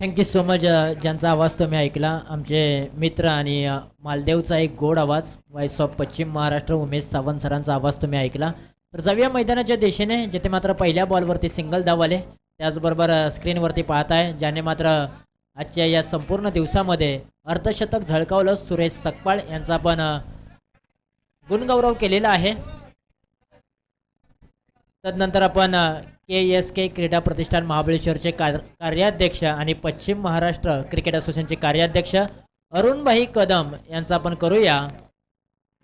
Thank you so much ज्यांचा आवाज तुम्ही ऐकला. आमचे मित्र आणि मालदेवचा एक गोड आवाज व्हॉइस ऑफ पश्चिम महाराष्ट्र उमेश सावंत सरांचा आवाज तुम्ही ऐकला. तर जाऊया मैदानाच्या दिशेने जिथे मात्र पहिल्या बॉलवरती सिंगल धाव आले. त्याचबरोबर स्क्रीनवरती पाहताय ज्याने मात्र आजच्या या संपूर्ण दिवसामध्ये अर्धशतक झळकावलं सुरेश सकपाळ. यांचा पण गुणगौरव केलेला आहे. तदनंतर आपण के एस के क्रीडा प्रतिष्ठान महाबळेश्वरचे कार कार्याध्यक्ष आणि पश्चिम महाराष्ट्र क्रिकेट असोसिएशनचे कार्याध्यक्ष अरुणभाई कदम यांचा आपण करूया.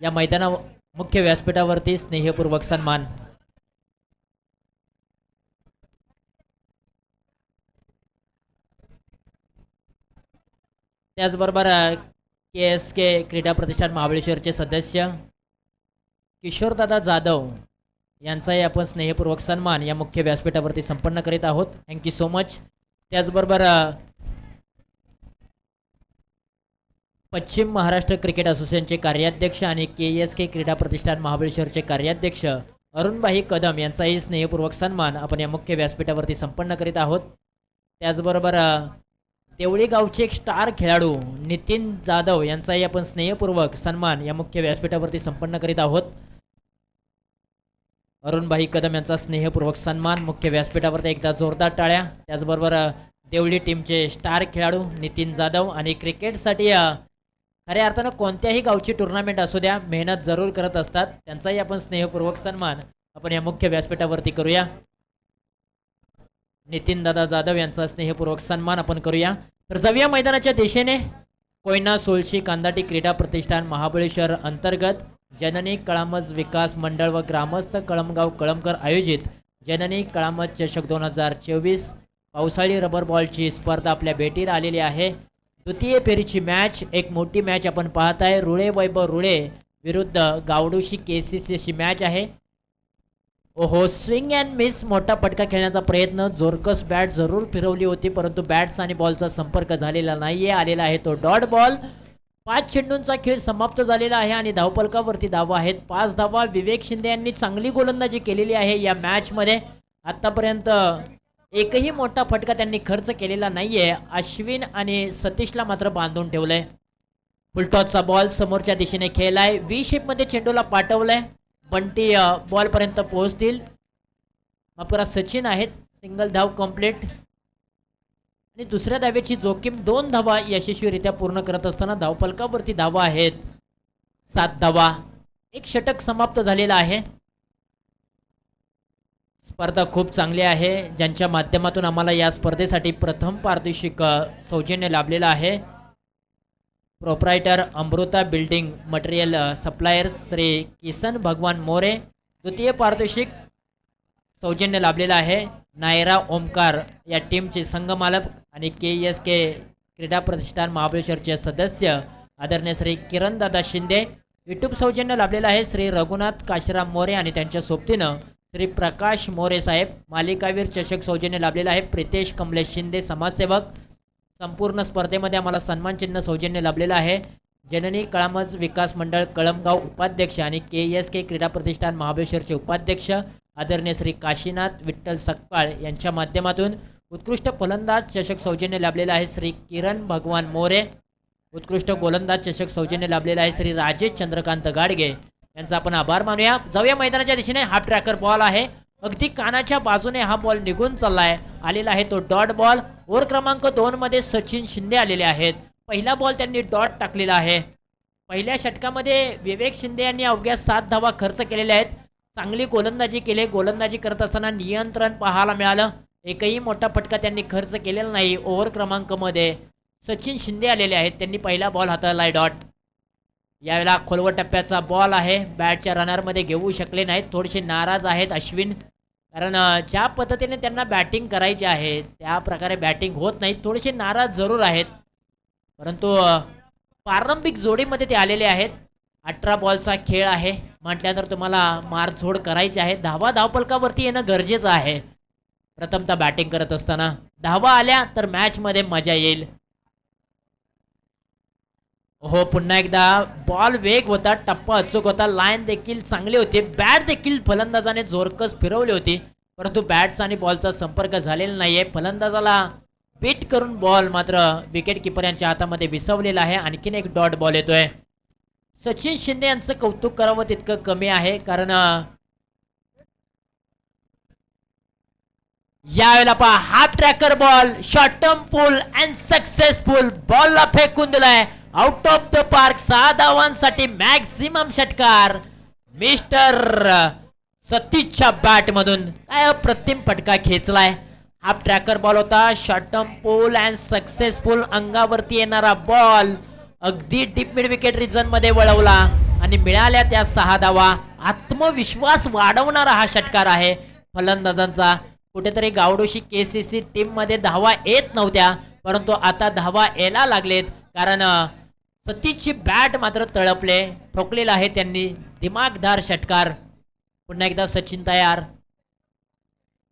या मैदाना मुख्य व्यासपीठावरती स्नेहपूर्वक सन्मान. त्याचबरोबर के एस के क्रीडा प्रतिष्ठान महाबळेश्वरचे सदस्य किशोरदादा जाधव यांचाही आपण स्नेहपूर्वक सन्मान या मुख्य व्यासपीठावरती संपन्न करीत आहोत. थँक्यू सो मच त्याचबरोबर पश्चिम महाराष्ट्र क्रिकेट असोसिएशनचे कार्याध्यक्ष आणि के एस के क्रीडा प्रतिष्ठान महाबळेश्वरचे कार्याध्यक्ष अरुणबाई कदम यांचाही स्नेहपूर्वक सन्मान आपण या मुख्य व्यासपीठावरती संपन्न करीत आहोत. त्याचबरोबर देवळी गावचे एक स्टार खेळाडू नितीन जाधव यांचाही आपण स्नेहपूर्वक सन्मान या मुख्य व्यासपीठावरती संपन्न करीत आहोत. अरुणबाई कदम यांचा स्नेहपूर्वक सन्मान. मुख्य व्यासपीठावरती एकदा जोरदार टाळ्या. त्याचबरोबर देवळी टीमचे स्टार खेळाडू नितीन जाधव आणि क्रिकेटसाठी खऱ्या अर्थानं कोणत्याही गावची टुर्नामेंट असू द्या मेहनत जरूर करत असतात. त्यांचाही आपण स्नेहपूर्वक सन्मान. आपण या मुख्य व्यासपीठावरती करूया. नितीन दादा जाधव यांचा स्नेहपूर्वक सन्मान आपण करूया. तर जाऊया मैदानाच्या दिशेने. कोयना सोळशी कांदाटी क्रीडा प्रतिष्ठान महाबळेश्वर अंतर्गत. जननी कळामज विकास मंडळ व ग्रामस्थ कळमगाव कळमकर आयोजित जननी कळामज चषक दोन हजार चोवीस पावसाळी रबर बॉलची स्पर्धा आपल्या भेटीला आलेली आहे. द्वितीय फेरीची मॅच एक मोठी मॅच आपण पाहत आहे. रुळे वैभव रुळे विरुद्ध गावडूशी के सी सी अशी मॅच आहे. ओहो स्विंग अँड मिस मोठा फटका खेळण्याचा प्रयत्न. जोरकस बॅट जरूर फिरवली होती परंतु बॅट्स आणि बॉलचा संपर्क झालेला नाहीये. आलेला आहे तो डॉट बॉल पाच चेंडूंचा खेळ समाप्त झालेला आहे आणि धावपलकावरती धावा आहेत. पाच धावा विवेक शिंदे यांनी चांगली गोलंदाजी केलेली आहे या मॅचमध्ये. आतापर्यंत एकही मोठा फटका त्यांनी खर्च केलेला नाहीये. अश्विन आणि सतीशला मात्र बांधून ठेवलंय. फुलटॉसचा बॉल समोरच्या दिशेने खेळलाय. व्ही शेपमध्ये चेंडूला पाठवलंय. बंटी बॉलपर्यंत पोहोचतील. मापुरा सचिन आहेत. सिंगल धाव कंप्लीट आणि दुसऱ्या धाव्याची जोखीम दोन धावा यशस्वीरित्या पूर्ण करत असताना धावपलकावरती धावा आहेत. सात धावा. एक षटक समाप्त झालेला आहे. स्पर्धा खूप चांगली आहे. ज्यांच्या माध्यमातून आम्हाला या स्पर्धेसाठी प्रथम पारितोषिक सौजन्य लाभलेलं आहे. Proprietor Amruta building material suppliers Shri Kisan Bhagwan More द्वितीय पारितोषिक सौजन्य लाभलेलं आहे. नायरा ओमकार या टीमचे संघमालक आणि के एस के क्रीडा प्रतिष्ठान महाबळेश्वरचे सदस्य आदरणीय श्री किरणदादा शिंदे युट्यूब सौजन्य लाभलेलं आहे श्री रघुनाथ काशीराम मोरे आणि त्यांच्या सोबतीनं श्री प्रकाश मोरे साहेब मालिकावीर चषक सौजन्य लाभलेलं आहे. प्रितेश कमलेश शिंदे समाजसेवक. संपूर्ण स्पर्धेमध्ये आम्हाला सन्मान चिन्ह सौजन्य लाभलेलं आहे. जननी कळामज विकास मंडळ कळमगाव उपाध्यक्ष आणि के एस के क्रीडा प्रतिष्ठान महाबळेश्वरचे उपाध्यक्ष आदरणीय श्री काशीनाथ विठ्ठल सकपाळ यांच्या माध्यमातून उत्कृष्ट फलंदाज चषक सौजन्य लाभलेलं आहे श्री किरण भगवान मोरे. उत्कृष्ट गोलंदाज चषक सौजन्य लाभलेला आहे श्री राजेश चंद्रकांत गाडगे. यांचा आपण आभार मानूया. जाऊया मैदानाच्या दिशेने. हा ट्रॅकर बॉल आहे. अगदी कानाच्या बाजूने हा बॉल निघून चाललाय. आलेला आहे तो डॉट बॉल ओव्हर क्रमांक दोन मध्ये सचिन शिंदे आलेले आहेत. पहिला बॉल त्यांनी डॉट टाकलेला आहे. पहिल्या षटकामध्ये विवेक शिंदे यांनी अवघ्या सात धावा खर्च केलेल्या आहेत. चांगली गोलंदाजी केली. गोलंदाजी करत असताना नियंत्रण पाहायला मिळालं. एकही मोठा फटका त्यांनी खर्च केलेला नाही. ओव्हर क्रमांकमध्ये सचिन शिंदे आलेले आहेत. त्यांनी पहिला बॉल हाताळला आहे डॉट यावेळेला खोलवर टप्प्याचा बॉल आहे. बॅटच्या रनरमध्ये घेऊ शकले नाहीत. थोडेसे नाराज आहेत अश्विन. कारण ज्या पद्धतीने त्यांना बॅटिंग करायची आहे त्या प्रकारे बॅटिंग होत नाही. थोडेसे नाराज जरूर आहेत. परंतु प्रारंभिक जोडीमध्ये ते आलेले आहेत. अठरा बॉलचा खेळ आहे. म्हटल्यानंतर तुम्हाला मारझोड करायची आहे. धावा धावपलकावरती येणं गरजेचं आहे. प्रथमतः बॅटिंग करत असताना धावा आल्या तर मॅचमध्ये मजा येईल. हो पुन्हा एकदा बॉल वेग होता टप्पा अचूक होता लाईन देखील चांगली होती बॅट देखील फलंदाजाने जोरकस फिरवली होती परंतु बॅटचा आणि बॉलचा संपर्क झालेला नाहीये. फलंदाजाला बीट करून बॉल मात्र विकेट किपर यांच्या हातामध्ये विसवलेला आहे. आणखीन एक डॉट बॉल येतोय. सचिन शिंदे यांचं कौतुक करावं तितकं कमी आहे कारण यावेळेला पहा half tracker ball short term pull and successful बॉलला फेकून दिलाय. आउट ऑफ द पार्क सहा धावांसाठी मॅक्झिमम षटकार मिस्टर सतीशच्या बॅट मधून. काय अप्रतिम फटका खेचलाय. हाफ ट्रॅकर बॉल होता short term pull and successful अंगावरती येणारा बॉल अगदी डीप मिड विकेट रिझनमध्ये वळवला आणि मिळाल्या त्या सहा धावा. आत्मविश्वास वाढवणारा हा षटकार आहे फलंदाजांचा. कुठेतरी गावडोशी के सी टीममध्ये धावा येत नव्हत्या परंतु आता धावा यायला लागलेत. कारण सतीची बॅट मात्र तळपले ठोकलेला आहे त्यांनी. दिमागदार षटकार. पुन्हा एकदा सचिन तयार.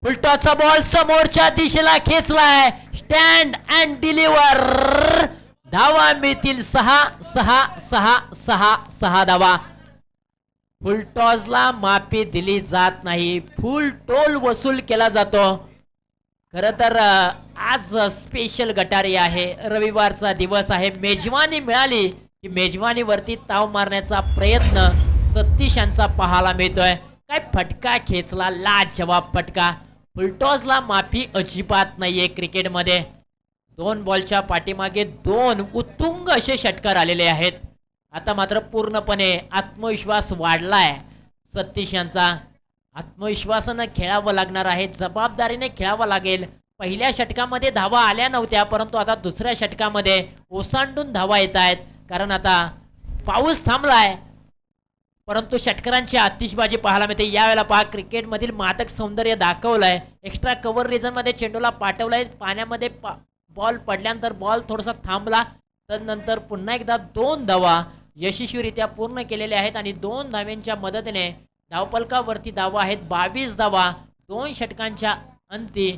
उलटाचा बॉल समोरच्या दिशेला खेचलाय. स्टँड अँड डिलिव्हर धावा मिळतील सहा सहा सहा सहा सहा धावा. फुलटॉजला माफी दिली जात नाही. फुल टोल वसूल केला जातो. खर तर आज स्पेशल गटारी आहे. रविवारचा दिवस आहे. मेजवानी मिळाली की मेजवानीवरती ताव मारण्याचा प्रयत्न सतीश यांचा पाहायला मिळतोय. काय फटका खेचला लाजवाब फटका. फुलटॉजला माफी अजिबात नाहीये क्रिकेटमध्ये. दोन बॉलच्या पाठीमागे दोन उत्तुंग असे षटकार आलेले आहेत. आता मात्र पूर्णपणे आत्मविश्वास वाढलाय. सतीश यांचा आत्मविश्वासानं खेळावं लागणार आहे. जबाबदारीने खेळावं लागेल. पहिल्या षटकामध्ये धावा आल्या नव्हत्या परंतु आता दुसऱ्या षटकामध्ये ओसांडून धावा येत आहेत. कारण आता पाऊस थांबलाय. परंतु षटकरांची आतिषबाजी पाहायला मिळते. यावेळेला पहा क्रिकेटमधील मादक सौंदर्य दाखवलंय. एक्स्ट्रा कव्हर रिझनमध्ये चेंडूला पाठवलाय. पाण्यामध्ये पा बॉल पडल्यानंतर बॉल थोडासा थांबला. तर नंतर पुन्हा एकदा दोन धावा. यशस्वीरित्या पूर्ण केलेल्या आहेत आणि दोन धाव्यांच्या मदतीने धावपलकावरती धावा आहेत. बावीस धावा दोन षटकांच्या अंती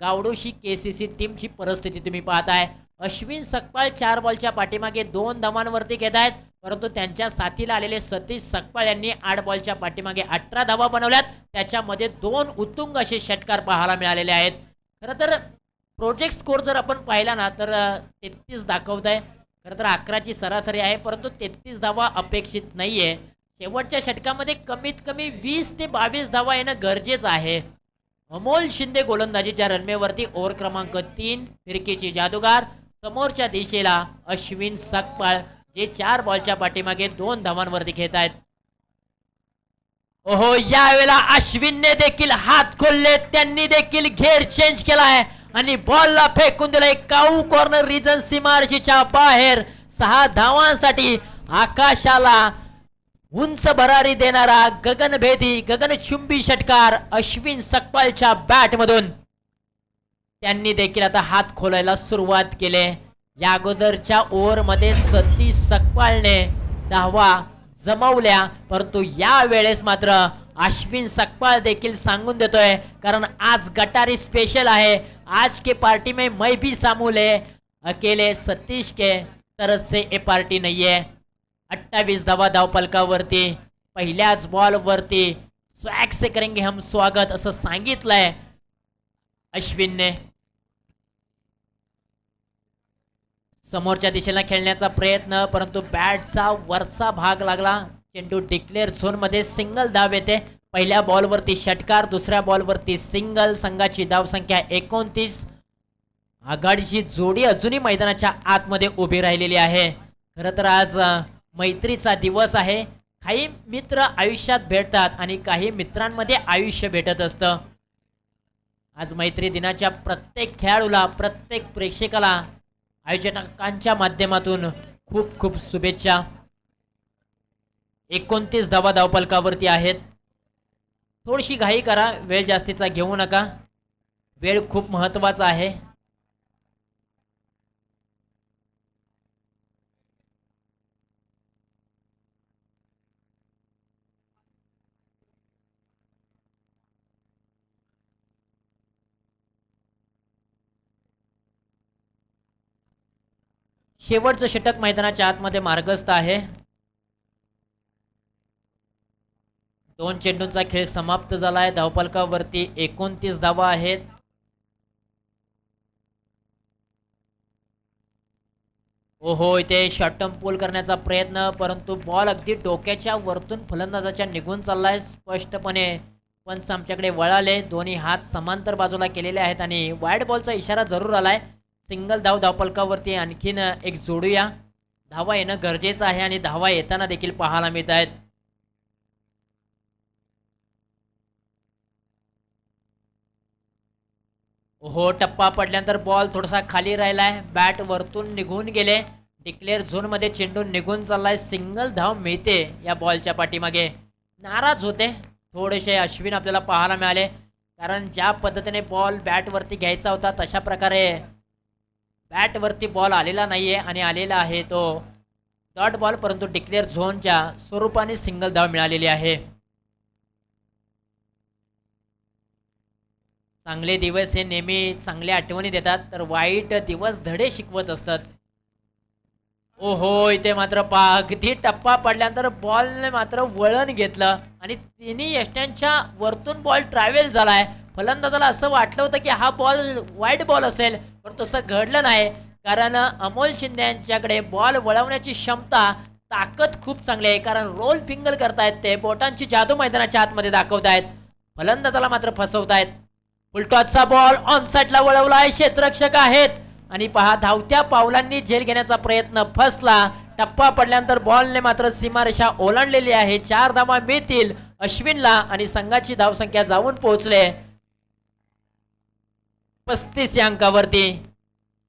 गावडोशी के सी सी टीमची परिस्थिती तुम्ही पाहताय. अश्विन सकपाळ चार बॉलच्या पाठीमागे दोन धावांवरती घेत आहेत. परंतु त्यांच्या साथीला आलेले सतीश सकपाळ यांनी आठ बॉलच्या पाठीमागे अठरा धावा बनवल्यात. त्याच्यामध्ये दोन उत्तुंग असे षटकार पाहायला मिळालेले आहेत. खरं तर प्रोजेक्ट स्कोर जर आपण पाहिला ना तर तेहतीस दाखवत आहे खरं तर अकराची सरासरी आहे परंतु तेहतीस धावा अपेक्षित नाही आहे शेवटच्या षटकामध्ये कमीत कमी वीस ते बावीस धावा येणं गरजेचं आहे. अमोल शिंदे गोलंदाजीच्या रनवेवरती ओव्हर क्रमांक तीन फिरकीची जादूगार. समोरच्या दिशेला अश्विन सकपाळ जे चार बॉलच्या पाठीमागे दोन धावांवरती खेळत आहेत. ओहो यावेळेला अश्विनने देखील हात खोलले त्यांनी देखील घेर चेंज केला आहे. आणि बॉलला फेकून दिला. एक काऊ कॉर्नर रिजन सीमारशीच्या बाहेर. सहा धावांसाठी आकाशाला उंच भरारी देणारा गगनभेदी गगनचुंबी षटकार अश्विन सकपालच्या बॅटमधून त्यांनी देखील आता हात खोलायला सुरुवात केले. या अगोदरच्या ओव्हरमध्ये सतीश सकपालने धावा जमवल्या. परंतु या वेळेस मात्र अश्विन सकपाळ देखील सांगून देतोय. कारण आज गटारी स्पेशल आहे. आज के पार्टी में मैं भी शामिल है। अकेले सतीश के तरफ से ये पार्टी नहीं है। अट्टावीस धावा धावपलकावरती पहिल्याच बॉलवरती स्वॅग से करेंगे हम स्वागत असं सांगितलंय अश्विनने समोरच्या दिशेला खेळण्याचा प्रयत्न परंतु बॅटचा वरचा भाग लागला. चेंडू डिक्लेअर झोनमध्ये सिंगल धाव येते. पहिल्या बॉलवरती षटकार दुसऱ्या बॉलवरती सिंगल संघाची धावसंख्या एकोणतीस. आघाडीची जोडी अजूनही मैदानाच्या आतमध्ये उभी राहिलेली आहे. खरं तर आज मैत्रीचा दिवस आहे. काही मित्र आयुष्यात भेटतात आणि काही मित्रांमध्ये आयुष्य भेटत असतं. आज मैत्री दिनाच्या प्रत्येक खेळाडूला प्रत्येक प्रेक्षकाला आयोजकांच्या माध्यमातून खूप खूप शुभेच्छा. एकोणतीस धावा धावपलकावरती आहेत. थोडीशी घाई करा वेळ जास्तीचा घेऊ नका. वेळ खूप महत्त्वाचा आहे. शेवटचं षटक मैदानाच्या आतमध्ये मार्गस्थ आहे. दोन चेंडूंचा खेळ समाप्त झाला आहे धावपलकावरती एकोणतीस धावा आहेत. ओहो इथे शॉर्ट टर्म पूल करण्याचा प्रयत्न परंतु बॉल अगदी डोक्याच्या वरतून फलंदाजाच्या निघून चाललाय स्पष्टपणे. पंच आमच्याकडे वळाले. दोन्ही हात समांतर बाजूला केलेले आहेत आणि वाईड बॉलचा इशारा जरूर आलाय. सिंगल धाव धावपलकावरती आणखीन एक जोडूया. धावा येणं गरजेचं आहे आणि धावा येताना देखील पाहायला मिळत आहेत हो टप्पा पडल्यानंतर बॉल थोडासा खाली राहिलाय. बॅट वरतून निघून गेले. डिक्लेअर झोनमध्ये चेंडू निघून चाललाय. सिंगल धाव मिळते या बॉलच्या पाठीमागे. नाराज होते. थोडेसे अश्विन आपल्याला पाहायला मिळाले. कारण ज्या पद्धतीने बॉल बॅटवरती घ्यायचा होता तशा प्रकारे बॅटवरती बॉल आलेला नाहीये आणि आलेला आहे तो. डॉट बॉल परंतु डिक्लेअर झोनच्या स्वरूपाने सिंगल धाव मिळालेली आहे. चांगले दिवस हे नेहमी चांगल्या आठवणी देतात तर वाईट दिवस धडे शिकवत असतात. ओहो इथे मात्र पा अगदी टप्पा पडल्यानंतर बॉलने मात्र वळण घेतलं आणि तिन्ही यष्ट्यांच्या वरतून बॉल ट्रॅव्हल झालाय. फलंदाजाला असं वाटलं होतं की हा बॉल वाईट बॉल असेल पण तसं घडलं नाही. कारण अमोल शिंदे यांच्याकडे बॉल वळवण्याची क्षमता ताकद खूप चांगली आहे. कारण रोल फिंगल करतायत ते बोटांची जादू मैदानाच्या आतमध्ये दाखवतायत. फलंदाजाला मात्र फसवतायत. फुलटॉसचा बॉल ऑन साईडला वळवलाय. क्षेत्ररक्षक आहेत. आणि पहा धावत्या पावलांनी झेल घेण्याचा प्रयत्न फसला. टप्पा पडल्यानंतर बॉलने मात्र सीमारेषा ओलांडलेली आहे. चार धावा मिळतील अश्विनला आणि संघाची धावसंख्या जाऊन पोहोचले. पस्तीस या अंकावरती.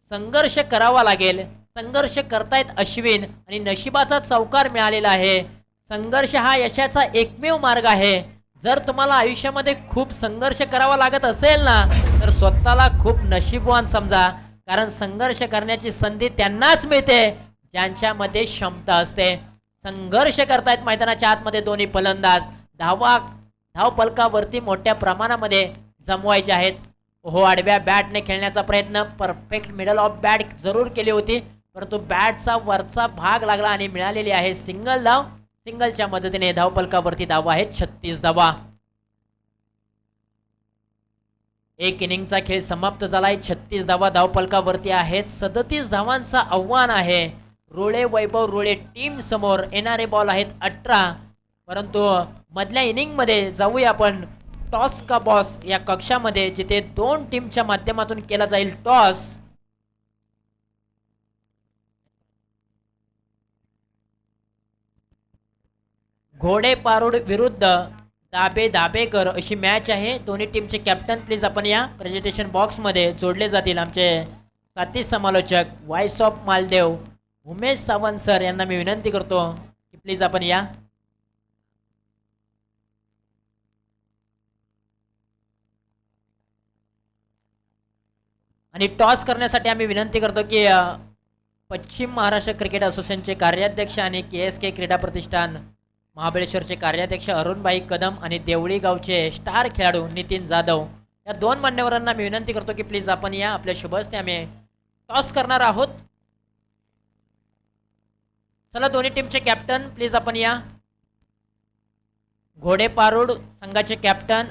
संघर्ष करावा लागेल. संघर्ष करतायत अश्विन आणि नशिबाचा चौकार मिळालेला आहे. संघर्ष हा यशाचा एकमेव मार्ग आहे. जर तुम्हाला आयुष्यामध्ये खूप संघर्ष करावा लागत असेल ना तर स्वतःला खूप नशीबवान समजा. कारण संघर्ष करण्याची संधी त्यांनाच मिळते ज्यांच्यामध्ये क्षमता असते. संघर्ष करतायत मैदानाच्या आतमध्ये दोन्ही फलंदाज. धावा धाव पलकावरती मोठ्या प्रमाणामध्ये जमवायचे आहेत. हो आडव्या बॅटने खेळण्याचा प्रयत्न. परफेक्ट मिडल ऑफ बॅट जरूर केली होती. परंतु बॅटचा वरचा भाग लागला आणि मिळालेली आहे सिंगल धाव सिंगलच्या मदतीने धावपलकावरती धावा आहेत छत्तीस धावा. एक इनिंगचा खेळ समाप्त झालाय. छत्तीस धावा धावपलकावरती आहेत. सदतीस धावांचा आव्हान आहे. रोळे वैभव रोळे टीम समोर येणारे बॉल आहेत अठरा. परंतु मधल्या इनिंगमध्ये जाऊया आपण. टॉस का बॉस या कक्षामध्ये जिथे दोन टीमच्या माध्यमातून केला जाईल टॉस. घोडे पारुड विरुद्ध दाबे दाबेकर अशी मॅच आहे. दोन्ही टीमचे कॅप्टन प्लीज आपण या प्रेझेंटेशन बॉक्समध्ये जोडले जातील आमचे साथी समालोचक voice of Maldev. Umesh Sawant sir यांना मी विनंती करतो की प्लीज आपण या. आणि टॉस करण्यासाठी आम्ही विनंती करतो की पश्चिम महाराष्ट्र क्रिकेट असोसिएशनचे कार्याध्यक्ष आणि के एस के क्रीडा प्रतिष्ठान महाबळेश्वरचे कार्याध्यक्ष अरुणबाई कदम आणि देवळी गावचे स्टार खेळाडू नितीन जाधव. या दोन मान्यवरांना मी विनंती करतो की प्लीज आपण या आपल्या शुभ हस्ते आम्ही टॉस करणार आहोत. चला दोन्ही टीमचे कॅप्टन प्लीज आपण या. घोडे पारूड संघाचे कॅप्टन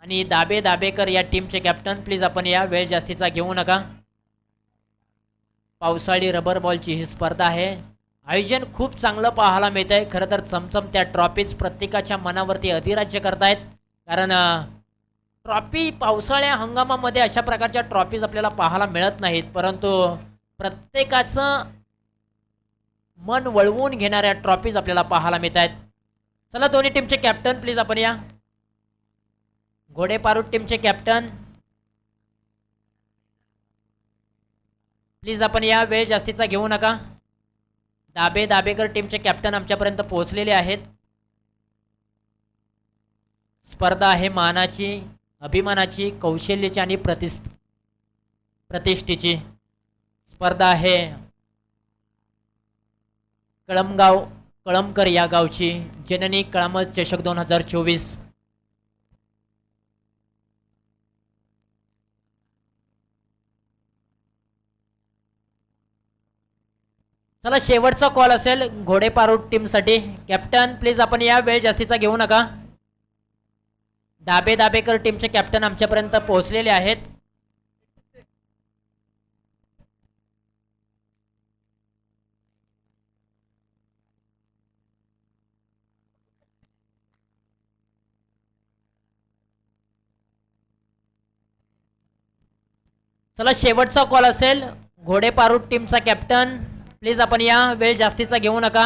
आणि दाबे दाबेकर या टीमचे कॅप्टन प्लीज आपण या. वेळ जास्तीचा घेऊ नका. पावसाळी रबर बॉलची ही स्पर्धा आहे. आयोजन खूप चांगलं पाहायला मिळत आहे खरं तर चमचम त्या ट्रॉफीज प्रत्येकाच्या मनावरती अधिराज्य करतायत. कारण ट्रॉफी पावसाळ्या हंगामामध्ये अशा प्रकारच्या ट्रॉफीज आपल्याला पाहायला मिळत नाहीत. परंतु प्रत्येकाचं मन वळवून घेणाऱ्या ट्रॉफीज आपल्याला पाहायला मिळत आहेत चला दोन्ही टीमचे कॅप्टन प्लीज आपण या. घोडेपारूट टीमचे कॅप्टन प्लीज आपण या. वेळ जास्तीचा घेऊ नका. दाबे दाबेकर टीमचे कॅप्टन आमच्यापर्यंत पोहोचलेले आहेत. स्पर्धा आहे मानाची अभिमानाची कौशल्याची आणि प्रतिस् प्रतिष्ठेची. स्पर्धा आहे कळमगाव कळमकर या गावची. जननी कळमत चषक दोन हजार चोवीस. चला शेवटचा कॉल असेल घोडेपारूट टीमसाठी कॅप्टन प्लीज आपण या वेळ जास्तीचा घेऊ नका. दाबे दाबेकर टीमचे कॅप्टन आमच्यापर्यंत पोहोचलेले आहेत. चला शेवटचा कॉल असेल घोडेपारूट टीमचा कॅप्टन प्लीज आपण या वेळ जास्तीचा घेऊ नका.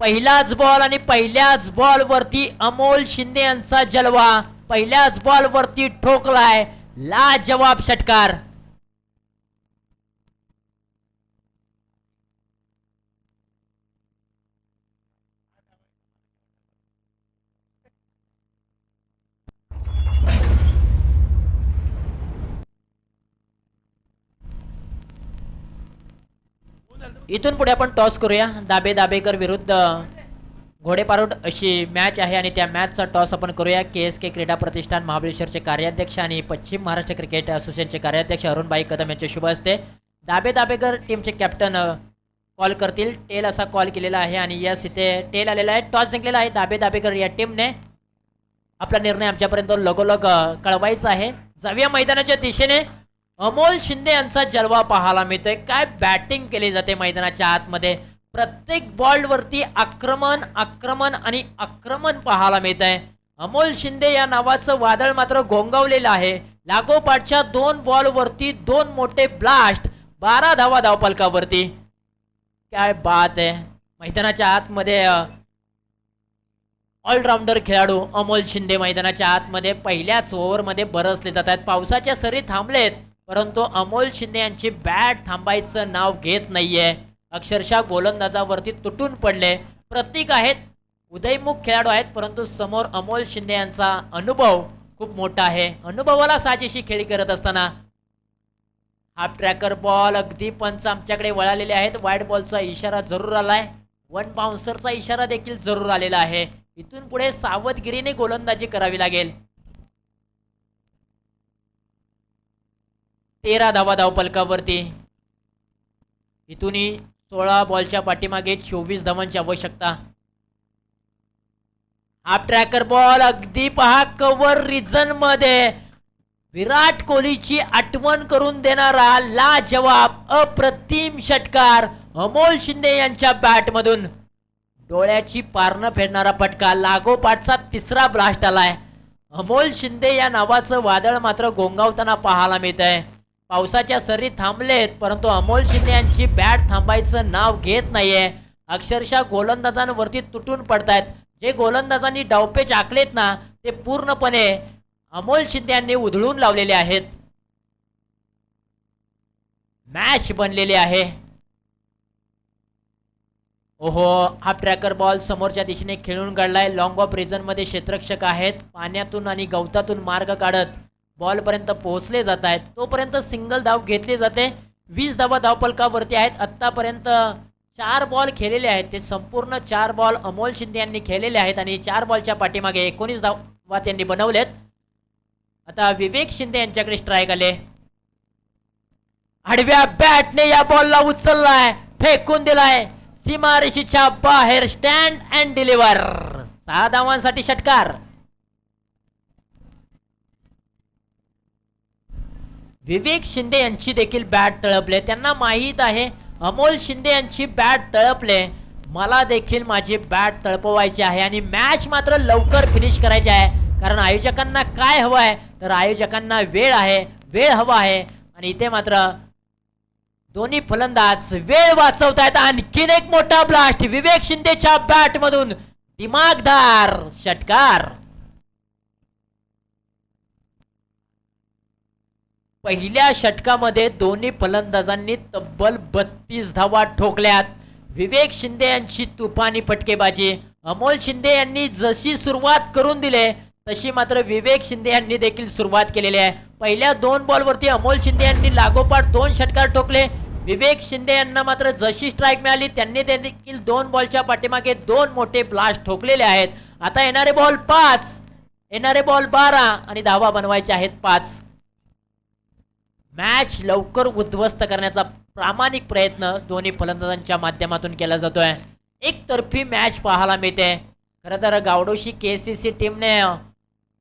पहिलाच बॉल आणि पहिल्याच बॉल वरती अमोल शिंदे यांचा जलवा. पहिल्याच बॉल वरती ठोकलाय. ला जवाब षटकार. इथून पुढे आपण टॉस करूया. दाबे दाबेकर विरुद्ध घोडेपारूट अशी मॅच आहे आणि त्या मॅचचा टॉस आपण करूया. के एस के क्रीडा प्रतिष्ठान महाबळेश्वरचे कार्याध्यक्ष आणि पश्चिम महाराष्ट्र क्रिकेट असोसिएशनचे कार्याध्यक्ष अरुणबाई कदम यांचे शुभ असते दाबे दाबेकर टीमचे कॅप्टन कॉल करतील. टेल असा कॉल केलेला आहे आणि यस इथे टेल आलेला आहे. टॉस जिंकलेला आहे दाबे दाबेकर या टीमने आपला निर्णय आमच्यापर्यंत लगोलग कळवायचा आहे. जाऊया मैदानाच्या दिशेने. अमोल शिंदे यांचा जलवा पाहायला मिळतोय. काय बॅटिंग केली जाते मैदानाच्या आतमध्ये? प्रत्येक बॉलवरती आक्रमण आक्रमण आणि आक्रमण पाहायला मिळत आहे अमोल शिंदे या नावाचं वादळ मात्र गोंगावलेलं आहे. लागोपाठच्या दोन बॉलवरती दोन मोठे ब्लास्ट बारा धावा धावपालकावरती काय बात आहे. मैदानाच्या आतमध्ये ऑलराऊंडर खेळाडू अमोल शिंदे मैदानाच्या आतमध्ये पहिल्याच ओव्हरमध्ये बरसले जात आहेत पावसाच्या सरी थांबलेत. परंतु अमोल शिंदे यांची बॅट थांबायचं नाव घेत नाहीये. अक्षरशः गोलंदाजावरती तुटून पडले. प्रतीक आहेत उदयमुख खेळाडू आहेत परंतु समोर अमोल शिंदे यांचा अनुभव खूप मोठा आहे. अनुभवाला साजेशी खेळी करत असताना हाफ ट्रॅकर बॉल अगदी पंच आमच्याकडे वळालेले आहेत. वाईट बॉलचा इशारा जरूर आलाय. वन बाउन्सरचा इशारा देखील जरूर आलेला आहे. इथून पुढे सावधगिरीने गोलंदाजी करावी लागेल. तेरा धावा धावपलकावरती इथूनही सोळा बॉलच्या पाठीमागे चोवीस धावांची आवश्यकता. हाफ ट्रॅकर बॉल अगदी पहा कव्हर रिझनमध्ये. विराट कोहलीची आठवण करून देणारा ला जवाब अप्रतिम षटकार अमोल शिंदे यांच्या बॅटमधून डोळ्याची पारणं फेडणारा फटका लागोपाठचा तिसरा ब्लास्ट आलाय. अमोल शिंदे या नावाचं वादळ मात्र गोंगावताना पाहायला मिळत आहे पावसाच्या सरी थांबलेत परंतु अमोल शिंदे यांची बॅट थांबायचं नाव घेत नाहीये. अक्षरशः गोलंदाजांवरती तुटून पडतायत. जे गोलंदाजांनी डावपेच आखलेत ना ते पूर्णपणे अमोल शिंदे यांनी उधळून लावलेले आहेत. मॅच बनलेली आहे. ओहो हा ट्रॅकर बॉल समोरच्या दिशेने खेळून काढलाय. लॉंग ऑफ रिझनमध्ये क्षेत्रक्षक आहेत. पाण्यातून आणि गवतातून मार्ग काढत बॉल पर्यंत पोहोचले जात आहेत. तोपर्यंत सिंगल धाव घेतली जाते. वीस धावा धावपलकावरती आहेत. आत्तापर्यंत चार बॉल खेळलेले आहेत. ते संपूर्ण चार बॉल अमोल शिंदे यांनी खेळलेले आहेत आणि चार बॉलच्या पाठीमागे एकोणीस धावा त्यांनी बनवलेत. आता विवेक शिंदे यांच्याकडे स्ट्राईक आले. आडव्या बॅटने या बॉलला उचललाय. फेकून दिलाय. सीमारेषेच्या बाहेर स्टँड अँड डिलिव्हर सहा धावांसाठी षटकार. विवेक शिंदे यांची देखील बॅट तळपले. त्यांना माहीत आहे अमोल शिंदे यांची बॅट तळपले. मला देखील माझी बॅट तळपवायची आहे आणि मॅच मात्र लवकर फिनिश करायची आहे. कारण आयोजकांना काय हवं आहे? तर आयोजकांना वेळ आहे. वेळ हवा आहे. आणि इथे मात्र दोन्ही फलंदाज वेळ वाचवतायत. आणखीन एक मोठा ब्लास्ट विवेक शिंदेच्या बॅट मधून दिमागदार षटकार. पहिल्या षटकामध्ये दोन्ही फलंदाजांनी तब्बल बत्तीस धावा ठोकल्यात. विवेक शिंदे यांची तुफानी फटकेबाजी. अमोल शिंदे यांनी जशी सुरुवात करून दिले तशी मात्र विवेक शिंदे यांनी देखील सुरुवात केलेली आहे. पहिल्या दोन बॉलवरती अमोल शिंदे यांनी लागोपाठ दोन षटकार ठोकले. विवेक शिंदे यांना मात्र जशी स्ट्राईक मिळाली त्यांनी देखील दोन बॉलच्या पाठीमागे दोन मोठे ब्लास्ट ठोकलेले आहेत. आता येणारे बॉल पाच. येणारे बॉल बारा आणि धावा बनवायचे आहेत पाच. मॅच लवकर उद्ध्वस्त करण्याचा प्रामाणिक प्रयत्न दोन्ही फलंदाजांच्या माध्यमातून केला जातोय. एकतर्फी मॅच पाहायला मिळते. खरं तर गावडोशी के सी सी टीमने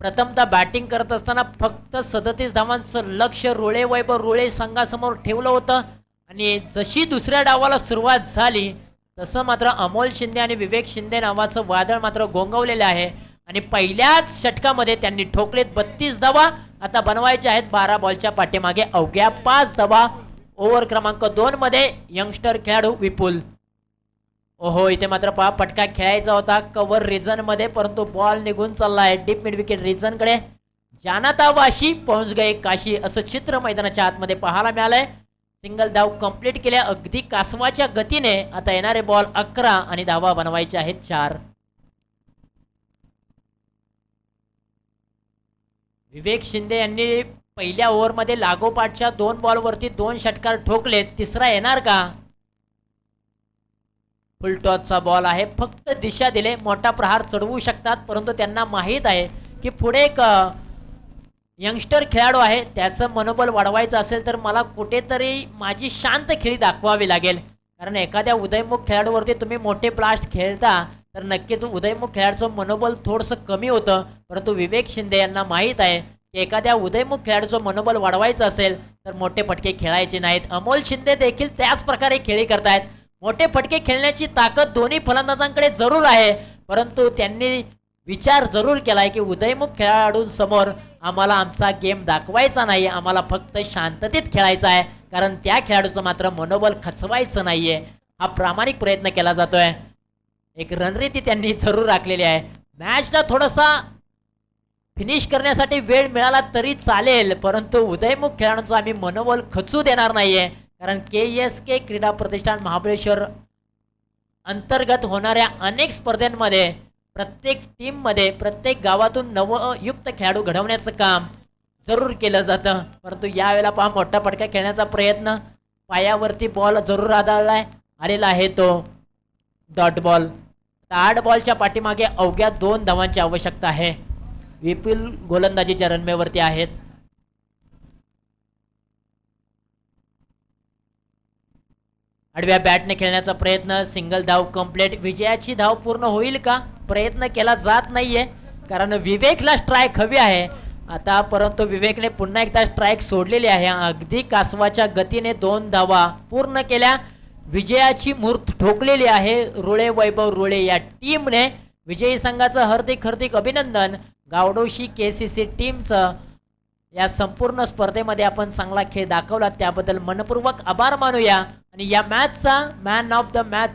प्रथमतः बॅटिंग करत असताना फक्त सदतीस धावांचं लक्ष रुळे वैभव रुळे संघासमोर ठेवलं होतं. आणि जशी दुसऱ्या डावाला सुरुवात झाली तसं मात्र अमोल शिंदे आणि विवेक शिंदे नावाचं वादळ मात्र गोंगवलेलं आहे. आणि पहिल्याच षटकामध्ये त्यांनी ठोकलेत बत्तीस धावा. आता बनवायचे आहेत बारा बॉलच्या पाठीमागे अवघ्या पाच धावा. ओव्हर क्रमांक दोन मध्ये यंगस्टर खेळाडू विपुल. ओहो इथे मात्र पहा पटका खेळायचा होता. कव्हर रिझनमध्ये परंतु बॉल निघून चालला आहे डीप मिड विकेट रिझनकडे. जानाता वाशी पहुंच गए काशी असं चित्र मैदानाच्या आतमध्ये पाहायला मिळालंय. सिंगल धाव कंप्लीट केल्या. अगदी कासवाच्या गतीने आता येणारे बॉल अकरा आणि धावा बनवायचे आहेत चार. विवेक शिंदे यांनी पहिल्या ओव्हरमध्ये लागोपाठच्या दोन बॉलवरती दोन षटकार ठोकलेत. तिसरा येणार का? फुलटॉसचा बॉल आहे. फक्त दिशा दिले. मोठा प्रहार चढवू शकतात परंतु त्यांना माहीत आहे की पुढे एक यंगस्टर खेळाडू आहे. त्याचं मनोबल वाढवायचं असेल तर मला कुठेतरी माझी शांत खेळी दाखवावी लागेल. कारण एखाद्या उदयमुख खेळाडूवरती तुम्ही मोठे ब्लास्ट खेळता तर नक्कीच उदयमुख खेळाडूचं मनोबल थोडंसं कमी होतं परंतु विवेक शिंदे यांना माहीत आहे की एखाद्या उदयमुख खेळाडूचं मनोबल वाढवायचं असेल तर मोठे फटके खेळायचे नाहीत. अमोल शिंदे देखील त्याच प्रकारे खेळी करतायत. मोठे फटके खेळण्याची ताकद दोन्ही फलंदाजांकडे जरूर आहे परंतु त्यांनी विचार जरूर केलाय की उदयमुख खेळाडूंसमोर आम्हाला आमचा गेम दाखवायचा नाही आम्हाला फक्त शांततेत खेळायचा आहे कारण त्या खेळाडूचं मात्र मनोबल खचवायचं नाहीये. हा प्रामाणिक प्रयत्न केला जातोय. एक रणनीती त्यांनी जरूर राखलेली आहे. मॅचला थोडासा फिनिश करण्यासाठी वेळ मिळाला तरी चालेल परंतु उदयमुख खेळाडूंचं आम्ही मनोबल खचू देणार नाहीये. कारण के एस के क्रीडा प्रतिष्ठान महाबळेश्वर अंतर्गत होणाऱ्या अनेक स्पर्धांमध्ये प्रत्येक टीममध्ये प्रत्येक गावातून नवयुक्त खेळाडू घडवण्याचं काम जरूर केलं जातं. परंतु यावेळेला पहा मोठा फटका खेळण्याचा प्रयत्न पायावरती बॉल जरूर आदळलाय आलेला आहे तो. डॉट बॉल आठ बॉलच्या पाठीमागे अवघ्या दोन धावांची आवश्यकता आहे. विपुल गोलंदाजीच्या रनवेवरती आहेत. आडव्या बॅटने खेळण्याचा प्रयत्न सिंगल धाव कंप्लीट. विजयाची धाव पूर्ण होईल का? प्रयत्न केला जात नाहीये कारण विवेकला स्ट्राईक हवी आहे. आता परंतु विवेकने पुन्हा एकदा स्ट्राईक सोडलेली आहे. अगदी कासवाच्या गतीने दोन धावा पूर्ण केल्या. विजयाची मूर्त ठोकलेली आहे. रुळे वैभव रुळे या टीमने विजयी संघाचं हार्दिक हार्दिक अभिनंदन गावडोशी के सी सी टीमचं या संपूर्ण स्पर्धेमध्ये आपण चांगला खेळ दाखवला. त्याबद्दल मनपूर्वक आभार मानूया. आणि या मॅचचा मॅन ऑफ द मॅच